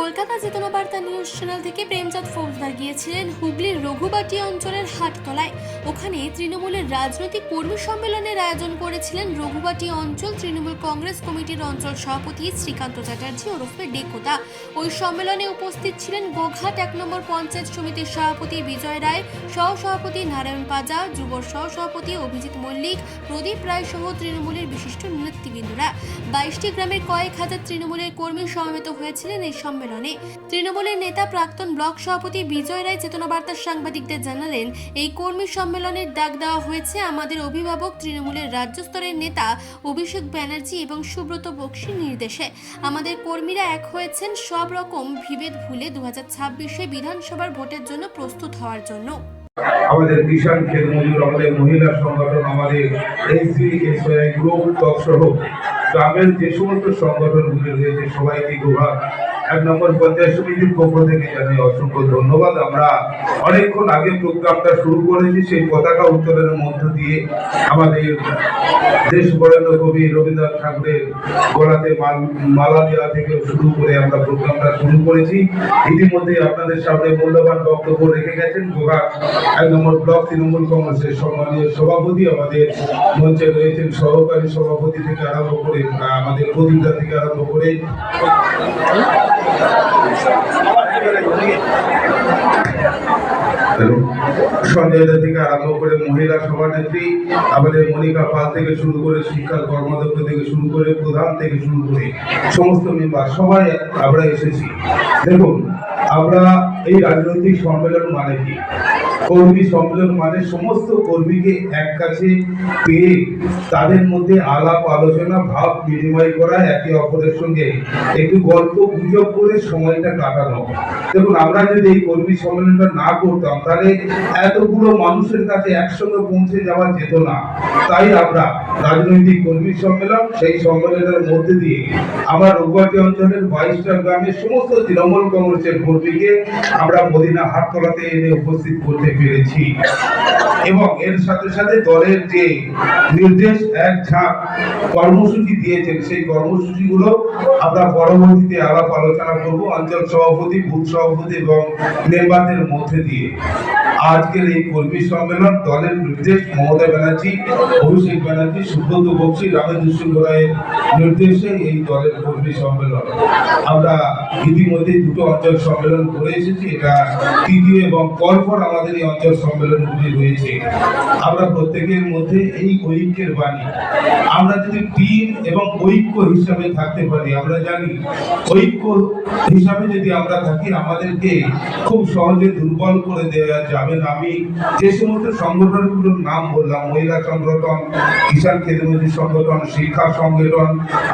কলকাতা চেতনা বার্তা news channel থেকে প্রেমচাঁদ ফৌজদার গিয়েছিলেন হুগলির রঘুবাটি অঞ্চলের হাটতলায়। ওখানে তৃণমূলের রাজনৈতিক কর্মী সম্মেলনের আয়োজন করেছিলেন রঘুবাটি অঞ্চল তৃণমূল কংগ্রেস কমিটির অঞ্চল সভাপতি শ্রীকান্ত চ্যাটার্জি ওরফে ডেকোতা ওই সম্মেলনে উপস্থিত ছিলেন গোঘাট এক নম্বর পঞ্চায়েত সমিতির সভাপতি বিজয় রায় সহ সভাপতি নারায়ণ পাজা যুব সহ সভাপতি অভিজিৎ মল্লিক, প্রদীপ রায় সহ তৃণমূলের বিশিষ্ট নেতৃবৃন্দরা। বাইশটি গ্রামের কয়েক হাজার তৃণমূলের কর্মী সমবেত হয়েছিলেন এই সম্মেলনে। তৃণমূলের নেতা প্রাক্তন ব্লক সভাপতি বিজয় রায় চেতনাবার্তার সাংবাদিকদের জানালেন, এই কর্মী সম্মেলনের ডাক দেওয়া হয়েছে আমাদের অভিভাবক তৃণমূলের রাজ্য স্তরের নেতা অভিষেক ব্যানার্জি এবং সুব্রত বক্সির নির্দেশে। আমাদের কর্মীরা এক হয়েছেন সব রকম বিভেদ ভুলে দু হাজার ছাব্বিশে বিধানসভার ভোটের জন্য প্রস্তুত হওয়ার জন্য। আমাদের কিষাণ খেত মজুর, আমাদের মহিলা সংগঠন, আমাদের এসসি এসআই গ্রুপ সহ গ্রামের যে সমস্ত সংগঠনগুলি রয়েছে সবাইকে গোভা এক নম্বর পঞ্চায়েত সমিতির পক্ষ থেকে জানাই অসংখ্য ধন্যবাদ আমরা অনেকক্ষণ আগে প্রোগ্রামটা শুরু করেছি, সেই পতাকা উত্তোলনের মধ্য দিয়ে আমাদের দেশ বরেণ্য কবি রবীন্দ্রনাথ ঠাকুরের গলাতে মাল- দেওয়া থেকে শুরু করে আমরা প্রোগ্রামটা শুরু করেছি ইতিমধ্যে আপনাদের সামনে মূল্যবান বক্তব্য রেখে গেছেন গোঘা এক নম্বর ব্লক তৃণমূল কংগ্রেসের সম্মানীয় সভাপতি আমাদের মঞ্চে রয়েছেন, সহকারী সভাপতি থেকে আরম্ভ করে আমাদের প্রদীপদা থেকে আরম্ভ করে। সঞ্জয় আরম্ভ করে মহিলা সভানেত্রী, আমাদের মনিকা পাল থেকে শুরু করে শিক্ষা কর্মাধ্যক্ষ থেকে শুরু করে প্রধান থেকে শুরু করে সমস্ত মেম্বার সবাই আমরা এসেছি। দেখুন আমরা এই রাজনৈতিক সম্মেলন মানে কি? কর্মী সম্মেলন মানে সমস্ত কর্মীকে এক কাছে পেয়ে তাদের মধ্যে আলাপ, আলোচনা, ভাব বিনিময় করা, একে অপরের সঙ্গে একটু গল্প গুজব করে সময়টা কাটানো। দেখুন, আমরা যদি এই কর্মী সম্মেলনটা না করতাম, তাহলে এতগুলো মানুষের কাছে একসঙ্গে পৌঁছে যাওয়া যেত না। তাই আমরা রাজনৈতিক কর্মী সম্মেলন, সেই সম্মেলনের মধ্যে দিয়ে আমার রঘুয়াটি অঞ্চলের বাইশটা গ্রামের সমস্ত তৃণমূল কংগ্রেসের কর্মীকে আমরা মদিনা হাটতলাতে এনে উপস্থিত করতে পেরেছি। এবং এর সাথে সাথে দলের যে নির্দেশ, এক ঝাঁক কর্মসূচি দিয়েছেন, সেই কর্মসূচিগুলো আমরা পরবর্তীতে আলাপ আলোচনা করব অঞ্চল সভাপতি, বুথ সভাপতি এবং মেম্বারদের মধ্যে দিয়ে। আজকের এই কর্মী সম্মেলন, দলের নির্দেশ, মমতা ব্যানার্জি, অভিষেক ব্যানার্জি, সুব্রত বক্সি, রামেন্দ্র সিংহ রায়ের নির্দেশে এই দলের কর্মী সম্মেলন। আমরা ইতিমধ্যে দুটো অঞ্চল সম্মেলন করে এসেছি, এটা তৃতীয় এবং পরপর আমাদের এই অঞ্চল সম্মেলনগুলি রয়েছে। আমরা প্রত্যেকের মধ্যে এই ঐক্যের বাণী। আমরা যদি টিম এবং ঐক্য হিসাবে থাকতে পারি, আমরা জানি ঐক্য হিসাবে যদি আমরা থাকি, আমাদেরকে খুব সহজে দুর্বল করে দেওয়া যাবে না। আমি যে সমস্ত সংগঠনগুলোর নাম বললাম, মহিলা সংগঠন, কিষাণ খেতমজুরি সংগঠন, শিক্ষা সংগঠন,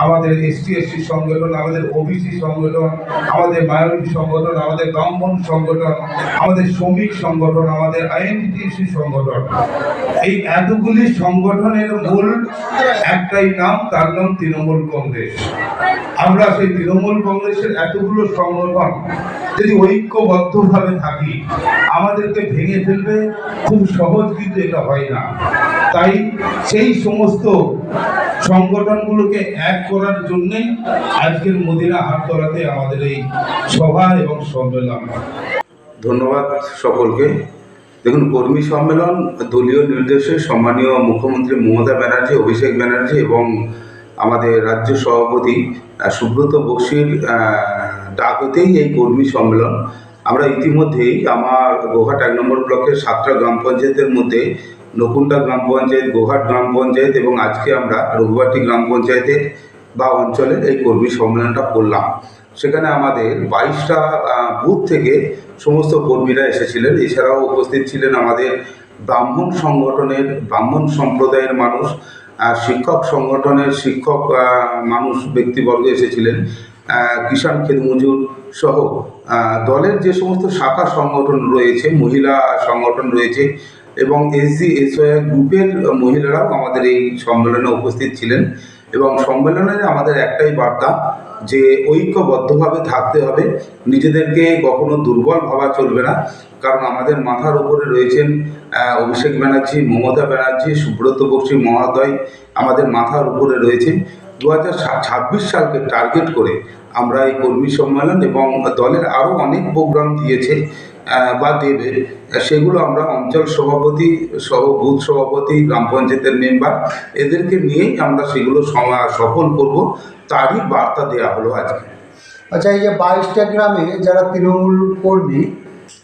আমাদের এসটি এসসি সংগঠন, আমাদের ওবিসি সংগঠন, আমাদের মাইনরিটি সংগঠন, আমাদের ব্রাহ্মণ সংগঠন, আমাদের শ্রমিক সংগঠন, আমাদের আইএনটিটিসি সংগঠন এই এতগুলি সংগঠনের মূল একটাই নাম, তার নাম তৃণমূল কংগ্রেস। আমরা সেই তৃণমূল কংগ্রেসের এতগুলো সংগঠন যদি ঐক্যবদ্ধভাবে থাকি, আমাদেরকে ভেঙে ফেলবে, খুব সহজ কিন্তু এটা হয় না। তাই সেই সমস্ত সংগঠনগুলোকে এক করার জন্যই আজকের মদিনা হাটতলাতে আমাদের এই সভা এবং সম্মেলন। ধন্যবাদ সকলকে। দেখুন কর্মী সম্মেলন দলীয় নির্দেশে সম্মানীয় মুখ্যমন্ত্রী মমতা ব্যানার্জি অভিষেক ব্যানার্জি এবং আমাদের রাজ্য সভাপতি সুব্রত বক্সির আহ, ডাকতেই এই কর্মী সম্মেলন। আমরা ইতিমধ্যেই আমার গোহাট এক নম্বর ব্লকের সাতটা গ্রাম পঞ্চায়েতের মধ্যে নকুন্ডা গ্রাম পঞ্চায়েত গোহাট গ্রাম পঞ্চায়েত এবং আজকে আমরা রঘুবাটি গ্রাম পঞ্চায়েতের বা অঞ্চলের এই কর্মী সম্মেলনটা করলাম। সেখানে আমাদের বাইশটা বুথ থেকে সমস্ত কর্মীরা এসেছিলেন। এছাড়াও উপস্থিত ছিলেন আমাদের ব্রাহ্মণ সংগঠনের, ব্রাহ্মণ সম্প্রদায়ের মানুষ শিক্ষক সংগঠনের শিক্ষক মানুষ, ব্যক্তিবর্গ এসেছিলেন। কিষাণ খেত মজুর সহ দলের যে সমস্ত শাখা সংগঠন রয়েছে, মহিলা সংগঠন রয়েছে এবং এসজি, এসওয়াই গ্রুপের মহিলারাও আমাদের এই সম্মেলনে উপস্থিত ছিলেন। এবং সম্মেলনের আমাদের একটাই বার্তা যে ঐক্যবদ্ধভাবে থাকতে হবে। নিজেদেরকে কখনো দুর্বল ভাবা চলবে না। কারণ আমাদের মাথার উপরে রয়েছেন অভিষেক ব্যানার্জি, মমতা ব্যানার্জি, সুব্রত বক্সী মহোদয় আমাদের মাথার উপরে রয়েছে দু হাজার ছাব্বিশ সালকে টার্গেট করে আমরা এই কর্মী সম্মেলন এবং দলের আরও অনেক প্রোগ্রাম দিয়েছে। বা দেবে সেগুলো আমরা অঞ্চল সভাপতি সহ বুথ সভাপতি গ্রাম পঞ্চায়েতের মেম্বার এদেরকে নিয়েই আমরা সেগুলো সফল করব। তারই বার্তা দেওয়া হলো আজকে। আচ্ছা এই যে বাইশটা গ্রামে যারা তৃণমূল কর্মী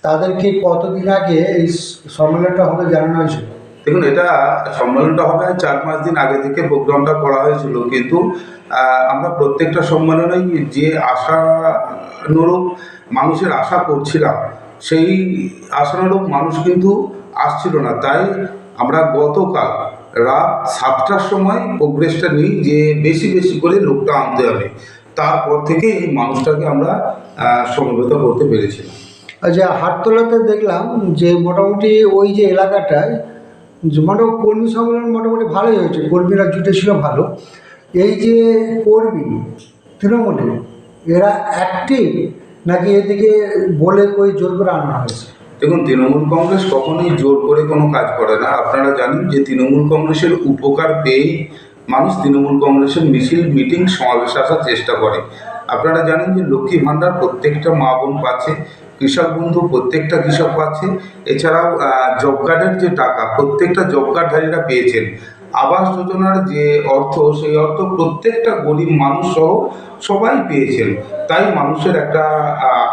তাদেরকে কতদিন আগে এই সম্মেলনটা হবে জানানো হয়েছিল? দেখুন এটা সম্মেলনটা হবে চার পাঁচ দিন আগে থেকে প্রোগ্রামটা করা হয়েছিল। কিন্তু আমরা প্রত্যেকটা সম্মেলনেই যে আশানুরূপ মানুষের আশা করছিলাম সেই আশানুরূপ মানুষ কিন্তু আসছিল না। তাই আমরা গতকাল রাত সাতটার সময় প্রোগ্রেসটা নিই যে বেশি বেশি করে লোকটা আনতে হবে। তারপর থেকে এই মানুষটাকে আমরা সমবেত করতে পেরেছিলাম। আচ্ছা হাটতলাতে দেখলাম যে মোটামুটি ওই যে এলাকাটায় মোটামুটি কর্মী সম্মেলন মোটামুটি ভালোই হয়েছে। কর্মীরা জুটেছিল ভালো। এই যে কর্মী তৃণমূলে, এরা অ্যাক্টিভ নাকি এদিকে বলে কই জোর করে আনা হয়েছে? দেখুন, তৃণমূল কংগ্রেস কখনোই জোর করে কোনো কাজ করে না। আপনারা জানেন যে তৃণমূল কংগ্রেসের উপকার পেয়েই মানুষ তৃণমূল কংগ্রেসের মিছিল, মিটিং, সমাবেশ আসার চেষ্টা করে। আপনারা জানেন যে লক্ষ্মী ভাণ্ডার প্রত্যেকটা মা বোন পাচ্ছে, কৃষক বন্ধু প্রত্যেকটা কৃষক পাচ্ছে। এছাড়াও জব কার্ডের যে টাকা, প্রত্যেকটা জব কার্ডধারীরা পেয়েছেন। আবাস যোজনার যে অর্থ, সেই অর্থ প্রত্যেকটা গরিব মানুষ সহ সবাই পেয়েছেন। তাই মানুষের একটা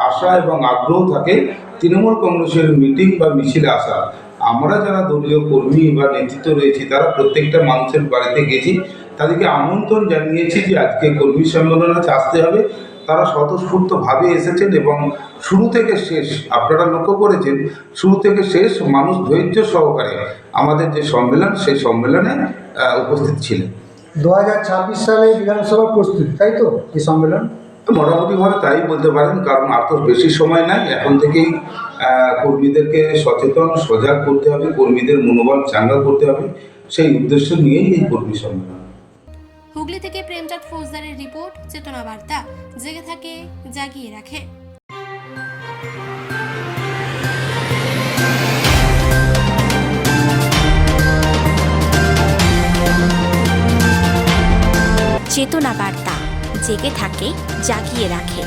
আশা এবং আগ্রহ থাকে তৃণমূল কংগ্রেসের মিটিং বা মিছিলে আসা। আমরা যারা দলীয় কর্মী বা নেতৃত্ব রয়েছি, তারা প্রত্যেকটা মানুষের বাড়িতে গেছি, তাদেরকে আমন্ত্রণ জানিয়েছি যে আজকে কর্মী সম্মেলনে আসতে হবে। তারা স্বতঃস্ফূর্তভাবে এসেছেন এবং শুরু থেকে শেষ আপনারা লক্ষ্য করেছেন শুরু থেকে শেষ মানুষ ধৈর্য সহকারে আমাদের যে সম্মেলন সেই সম্মেলনে উপস্থিত ছিলেন। দু হাজার ছাব্বিশ সালে বিধানসভা প্রস্তুতি তাই তো এই সম্মেলন? মোটামুটিভাবে তাই বলতে পারেন কারণ আর তো বেশি সময় নাই। এখন থেকেই কর্মীদেরকে সচেতন সজাগ করতে হবে কর্মীদের মনোবল চাঙ্গা করতে হবে। সেই উদ্দেশ্য নিয়েই এই কর্মী সম্মেলন। হুগলি থেকে রিপোর্ট চেতনা বার্তা জেগে থাকে জাগিয়ে রাখে। চেতনা বার্তা জেগে থাকে জাগিয়ে রাখে।